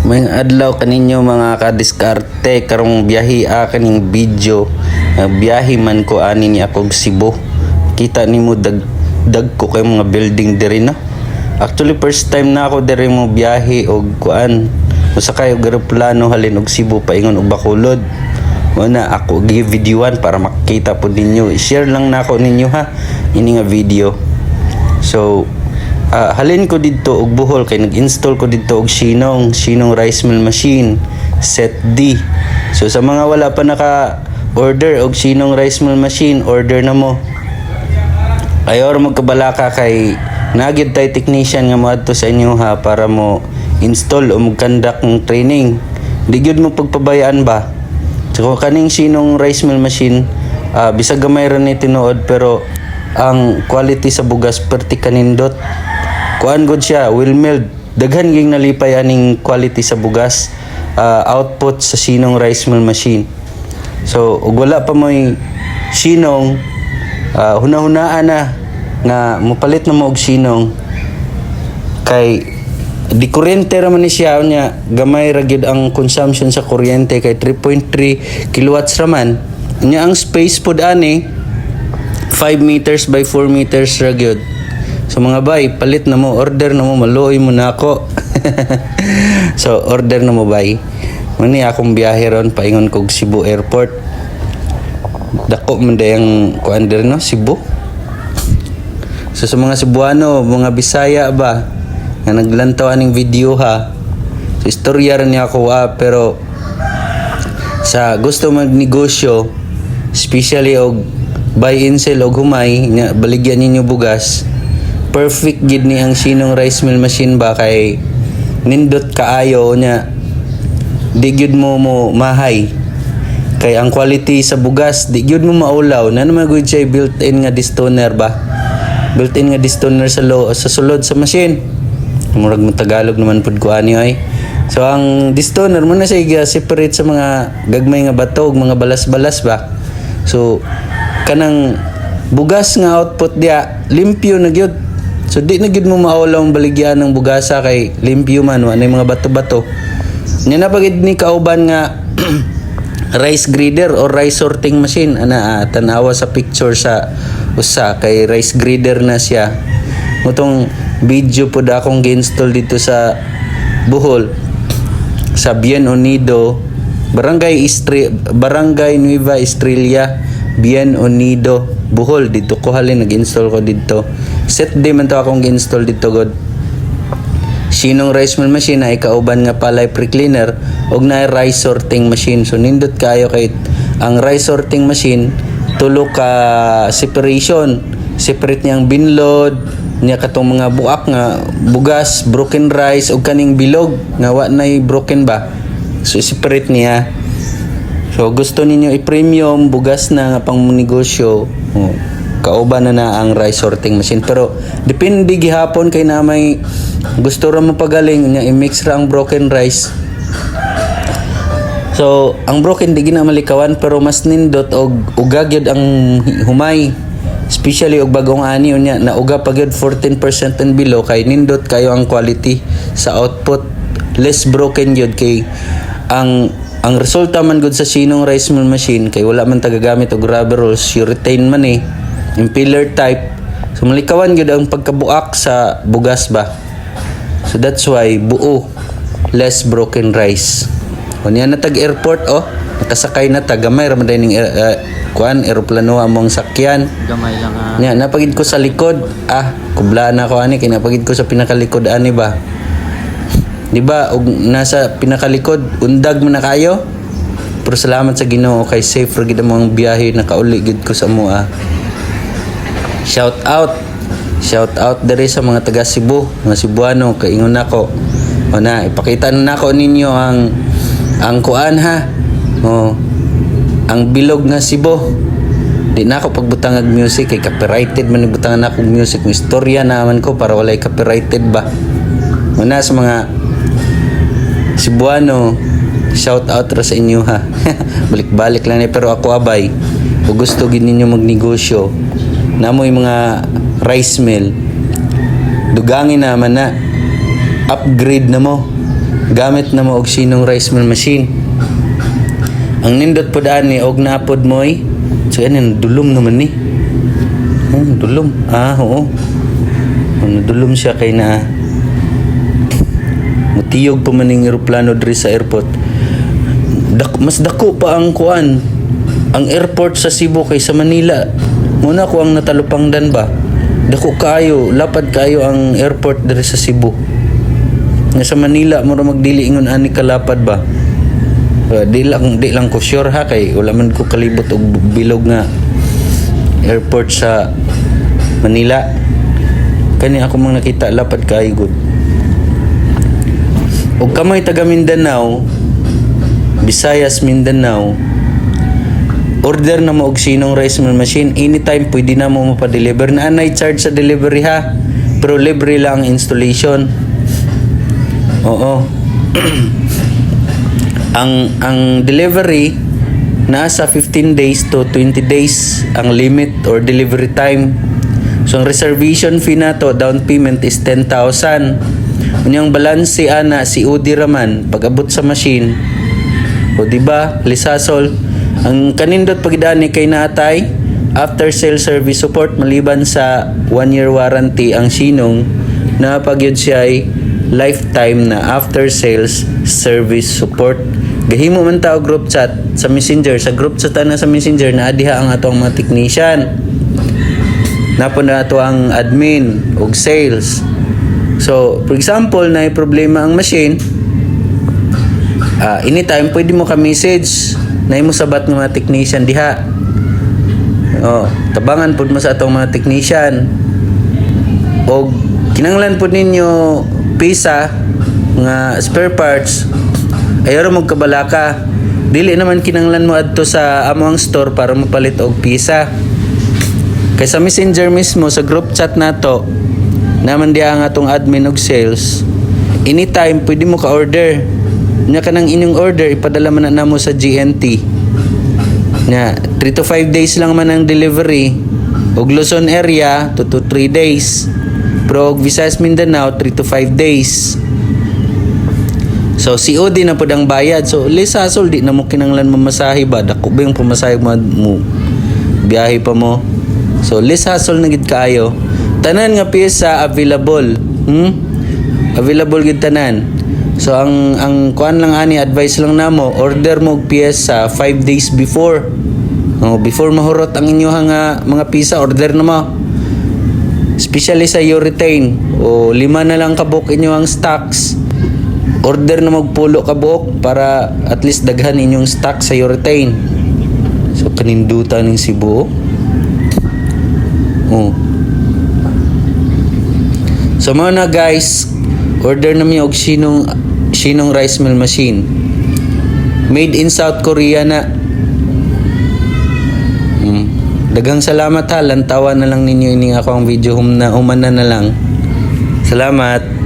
May adlaw kaninyo mga kadiskarte karong biyahe a kaning video. Uh, biyahe man ko ani ni akog Cebu. Kita nimo dag dag ko kay mga building diri no. Actually first time na ako diri mo biyahe og kuan. Usa kayo plano halin og Cebu paingon og Bacolod. Wala ako gi videoan para makita po ninyo. I-share lang na ako ninyo ha. Ini nga video. So, ah, halin ko dito og buhol kay nag-install ko dito og Shinong, Shinong rice mill machine, set D. So sa mga wala pa naka order og Shinong rice mill machine, order na mo. Ayor magkabalaka kay nagid tay technician nga moadto sa inyo ha para mo install o mag-conduct ng training. Di gyud mo pagpabayaan ba? So kaning sinong rice mill machine, ah, bisag gamay ra ni tinuod pero ang quality sa bugas perti kanindot. Kuan gud siya, well milled. Daghan ging nalipay aning quality sa bugas ah, output sa sinong rice mill machine. So ug wala pa mo'y sinong ah, hunahunaan na nga mupalit na mo og sinong kay di kuryente ra man siya nya gamay ra gyud ang consumption sa kuryente kay 3.3 kilowatts ra man nya ang space pod ani 5 meters by 4 meters ra gyud so mga bay palit na mo order na mo maluoy mo na ako. So order na mo bay. Mani akong biyahe ron paingon kog Cebu Airport. Dako man dayang kuan no? Cebu? So sa mga Cebuano, mga Bisaya ba, nga naglantaw aning video ha. So istorya rin niya ako ah, pero sa gusto magnegosyo, especially og buy and sell og humay, baligyan ninyo bugas, perfect gid ni ang sinong rice mill machine ba kay nindot kaayo nya di gyud mo mo mahay. Kay ang quality sa bugas di gyud mo maulaw. Na naman gud siya built-in nga distoner ba? Built-in nga distoner sa lo sa sulod sa machine. Murag mo tagalog naman pud ko ani ay so ang distoner mo na siya separate sa mga gagmay nga bato ug mga balas-balas ba? So kanang bugas nga output dia limpyo na gyud so di na gyud mo maulaw ang baligyan ng bugasa kay limpyo man wa mga bato-bato. Nya na pagid ni kauban nga rice grader or rice sorting machine ana ah, tanawa sa picture sa usa kay rice grader na siya. Mutong video po da akong gi-install dito sa Bohol sa Bien Unido Barangay Istre Barangay Nueva Estrella Bien Unido Bohol. Dito ko halin nag-install ko dito set day man to akong gi-install dito god Sinong rice mill machine ay kauban nga palay pre-cleaner ug na rice sorting machine. So nindot kayo kay ang rice sorting machine tulo ka separation. Separate niyang binlod, niya katong mga buak nga bugas, broken rice ug kaning bilog nga wa nay broken ba. So separate niya. So gusto ninyo i-premium bugas na nga pang negosyo. Oh, kauban na na ang rice sorting machine pero depende gihapon kay na may gusto ra mapagaling nya i-mix ra ang broken rice So, ang broken di gina malikawan pero mas nindot og uga gyud ang humay. Especially og bagong ani unya na uga pa gyud 14% and below kay nindot kayo ang quality sa output. Less broken gyud kay ang ang resulta man gud sa sinong rice mill machine kay wala man tagagamit og rubber rolls, you retain man eh. Impeller type. So malikawan gyud ang pagkabuak sa bugas ba. So that's why buo less broken rice. Niya na tag airport oh. Nakasakay na ta gamay ra man ning uh, kuan eroplano among sakyan. Gamay lang ah. Nya napagid ko sa likod. Ah, kublaan na ako ani kay napagid ko sa pinakalikod ani ba. Di ba og nasa pinakalikod undag man na kayo. Pero salamat sa Ginoo kay safe ra gid ang biyahe nakauli gid ko sa mo ah. Shout out. Shout out dere sa mga taga Cebu, mga Cebuano kay ingon nako. O na, ipakita na nako ninyo ang ang kuan ha. Oh. Ang bilog nga Cebu. Di na ako pagbutang og music kay copyrighted man butangan ako og music. May istorya naman ko para walay copyrighted ba. Una sa mga Cebuano, shout out ra sa inyo ha. Balik-balik lang ni pero ako abay. Kung gusto gid ninyo magnegosyo, namoy mga rice mill. Dugangin naman na upgrade na mo. gamit na mo og sinong rice mill machine. Ang nindot po daan ni og napod mo'y so yan dulom naman ni. Hmm, dulom. Ah, oo. Dulom siya kay na mutiyog pa maning eroplano diri sa airport. Dak, mas dako pa ang kuan ang airport sa Cebu kay sa Manila. Muna ko ang natalupangdan ba. Dako kayo, lapad kayo ang airport diri sa Cebu. Nga sa Manila mo ra magdili ingon ani kalapad ba. Uh, di lang di lang ko sure ha kay wala man ko kalibot og bilog nga airport sa Manila. Kani ako mang nakita lapad kayo good. Og kamay taga Mindanao, Visayas, Mindanao, order na mo og sinong rice mill machine, anytime pwede na mo mapadeliver. Na anay charge sa delivery ha, pero libre lang ang installation. Oo. ang ang delivery nasa 15 days to 20 days ang limit or delivery time. So ang reservation fee na to, down payment is 10,000. Unyang balance ana si Udi Raman pag abot sa machine. O di ba? Lisasol. Ang kanindot pagidaan ni kay natay after sale service support maliban sa 1 year warranty ang sinong na pagyud siya ay lifetime na after sales service support. Gahimo man tao group chat sa Messenger, sa group chat na sa Messenger na adiha ang atong mga technician. Napo na ato ang admin og sales. So, for example, na problema ang machine, ah anytime pwede mo ka message na imo sabat ng mga technician diha. Oh, tabangan pud mo sa atong mga technician. Og kinanglan pud ninyo pisa nga spare parts ayo mo kabalaka. Dili naman kinanglan mo adto sa among store para mapalit og pisa. Kay sa messenger mismo sa group chat nato naman diya ang atong admin og sales anytime pwede mo ka order nya kanang inyong order ipadala man na namo sa GNT nya 3 to 5 days lang man ang delivery og Luzon area 2 to 3 days pero og Visayas Mindanao 3 to 5 days So COD na pud ang bayad. So lisasol di na mo kinanglan mamasahe ba dako ba yung pamasahe mo, mo biyahe pa mo. So lisasol na gid kaayo. Tanan nga pyesa available. Hmm? Available gid tanan. So ang ang kuan lang ani advice lang namo order mo og pyesa 5 days before. Oh, before mahurot ang inyohang nga mga pisa order na mo. Especially sa urethane o lima na lang kabuk inyo ang stocks order na magpulo ka buok para at least daghan inyong stock sa urethane. So kanindutan ng Cebu. Oh. So mga na guys, order na mi og sinong sinong rice mill machine. Made in South Korea na. Hmm. Dagang salamat ha, lantawan na lang ninyo ini ako ang video hum na umana na lang. Salamat.